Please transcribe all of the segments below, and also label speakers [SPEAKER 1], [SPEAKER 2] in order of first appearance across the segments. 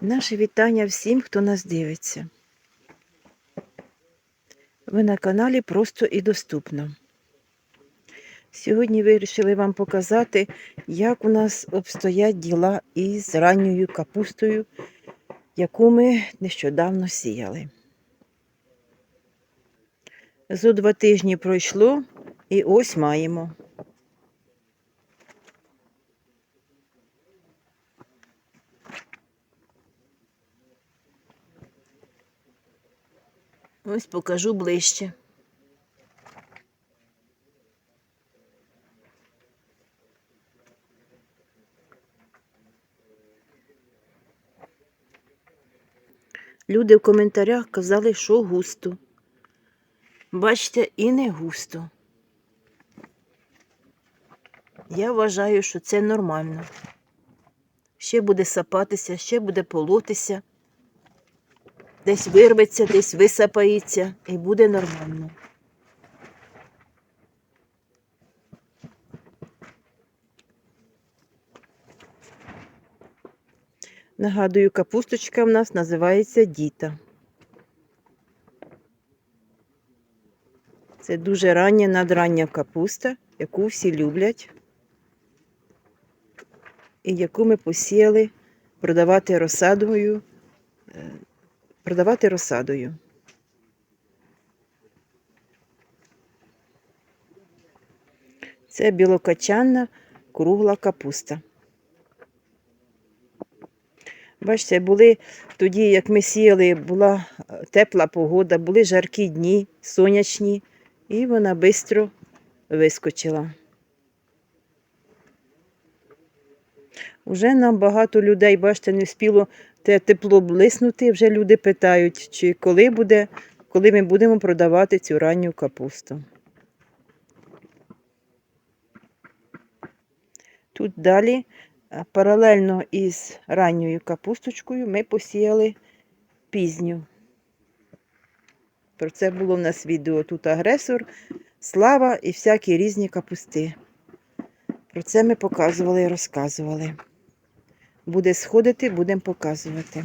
[SPEAKER 1] Наше вітання всім, хто нас дивиться. Ви на каналі Просто і доступно. Сьогодні вирішили вам показати, як у нас обстоять діла із ранньою капустою, яку ми нещодавно сіяли. Зо два тижні пройшло і ось маємо. Ось покажу ближче. Люди в коментарях казали, що густо. Бачите, і не густо. Я вважаю, що це нормально. Ще буде сапатися, ще буде полотися. Десь вирветься, десь висапається і буде нормально. Нагадую, капусточка в нас називається діта. Це дуже рання надрання капуста, яку всі люблять, і яку ми посіяли продавати розсадою е, продавати розсадою. Це білокачанна кругла капуста. Бачите, були тоді, як ми сіяли, була тепла погода, були жаркі дні, сонячні, і вона швидко вискочила. Уже нам багато людей, бачите, не встигло те тепло блиснути. Вже люди питають, чи коли буде, коли ми будемо продавати цю ранню капусту. Тут далі, паралельно із ранньою капусточкою, ми посіяли пізню. Про це було в нас відео. Тут агресор, слава і всякі різні капусти. Про це ми показували і розказували. Буде сходити, будемо показувати.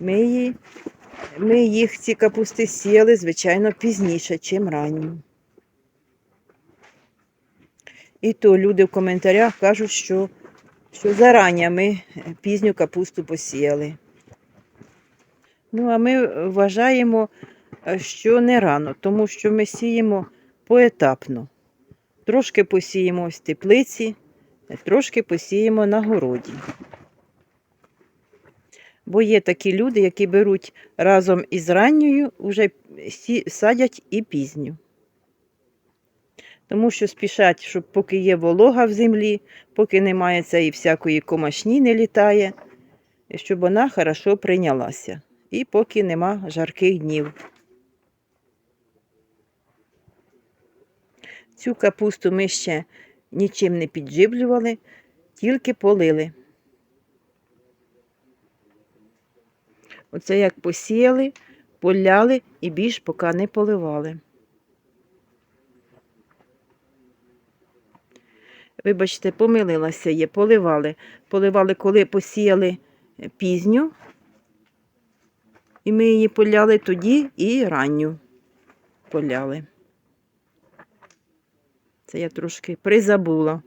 [SPEAKER 1] Ми, її, ми їх, ці капусти, сіяли, звичайно, пізніше, чим ранню. І то люди в коментарях кажуть, що, що зарані ми пізню капусту посіяли. Ну, а ми вважаємо, що не рано, тому що ми сіємо поетапно. Трошки посіємо ось теплиці, трошки посіємо на городі. Бо є такі люди, які беруть разом із ранньою, вже садять і пізню. Тому що спішать, щоб поки є волога в землі, поки немає цієї всякої комашні не літає, щоб вона хорошо прийнялася. І поки нема жарких днів. Цю капусту ми ще нічим не підживлювали, тільки полили. Оце як посіяли, поляли і більш поки не поливали. Вибачте, помилилася є, поливали. Поливали, коли посіяли пізню, і ми її поляли тоді і ранню поляли. Це я трошки призабула.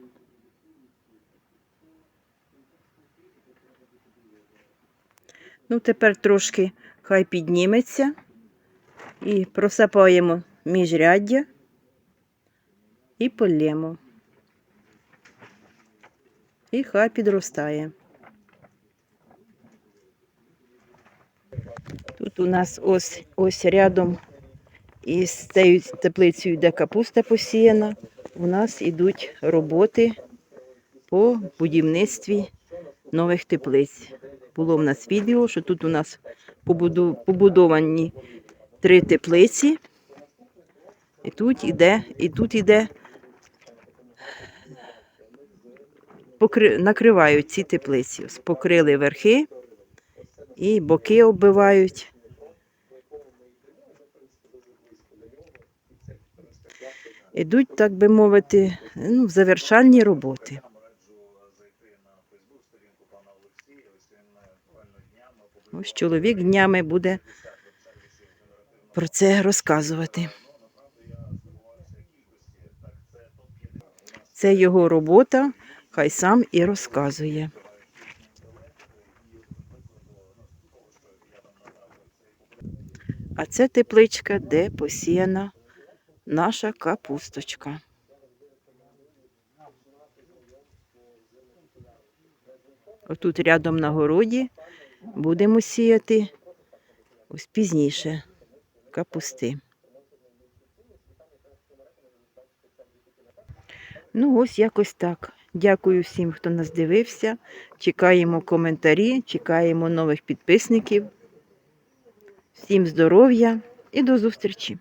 [SPEAKER 1] Ну, тепер трошки хай підніметься і просапаємо міжряддя і полємо. І хай підростає. Тут у нас ось ось рядом із цією теплицею, де капуста посіяна, у нас йдуть роботи по будівництві нових теплиць. Було в нас відео, що тут у нас побудовані три теплиці. І тут іде, і тут іде, покри... накривають ці теплиці. Покрили верхи і боки оббивають. Ідуть, так би мовити, ну, завершальні роботи. Ось чоловік днями буде про це розказувати. Це його робота, хай сам і розказує. А це тепличка, де посіяна наша капусточка. Отут рядом на городі будемо сіяти ось пізніше капусти. Ну, ось якось так. Дякую всім, хто нас дивився. Чекаємо коментарі, чекаємо нових підписників. Всім здоров'я і до зустрічі!